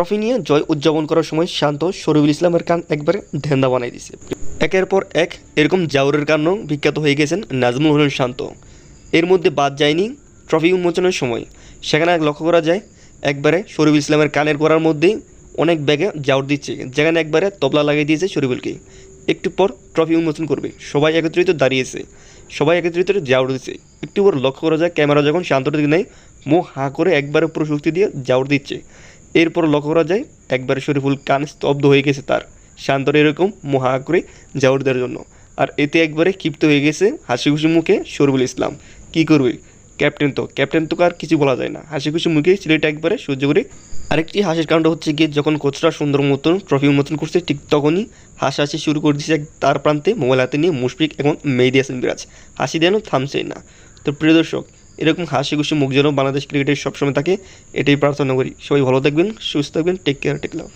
Trophy নিয়ে জয় উদযাপন করার সময় শান্ত শরীফুল ইসলামের কান একবারে ধ্যান্দা বানাই দিছে। একের পর এক এরকম জাউরের কারণেও বিখ্যাত হয়ে গেছেন নাজমুল হোসেন শান্ত। এর মধ্যে বাদ যায়নি ট্রফি উন্মোচনের সময়। সেখানে লক্ষ্য করা যায়, একবারে শরীফুল ইসলামের কানের করার মধ্যেই অনেক ব্যাগে জাউর দিচ্ছে। যেখানে একবারে তবলা লাগিয়ে দিয়েছে শরীফুলকে। একটু পর ট্রফি উন্মোচন করবে। সবাই একত্রিত দাঁড়িয়েছে। সবাই একত্রিত জাউর দিচ্ছে। একটু পর লক্ষ্য করা যায়, ক্যামেরা যখন শান্তর দিকে নেয়, মুখ হাঁ করে একবারে পুরো শক্তি দিয়ে জাউর দিচ্ছে। এরপর লক্ষ্য করা যায়, একবারে শরীফুল কান স্তব্ধ হয়ে গেছে তার। শান্তর এরকম মোহা করে জাউর দেওয়ার জন্য। আর এতে একবারে ক্ষিপ্ত হয়ে গেছে হাসি খুশি মুখে শরীফুল ইসলাম। কি করবে? ক্যাপ্টেন তো ক্যাপ্টেন তো আর কিছু বলা যায় না। হাসি খুশি মুখে ছেলেটা একবারে সহ্য করে আরেকটি হাসির কাণ্ড হচ্ছে গিয়ে যখন কোচরা সুন্দর মতন ট্রফি উন্মোচন করছে, ঠিক তখনই হাসাহাসি শুরু করে দিয়েছে তার প্রান্তে মোবাইল হাতে নিয়ে মুশফিক এবং মেহেদি হাসান বিরাজ। হাসি দেন থামছেই না। তো প্রিয় দর্শক এরকম হাসি খুশি মুখ যেন বাংলাদেশ ক্রিকেটের সবসময় থাকে, এটাই প্রার্থনা করি। সবাই ভালো থাকবেন, সুস্থ থাকবেন টেক কেয়ার টেক লাভ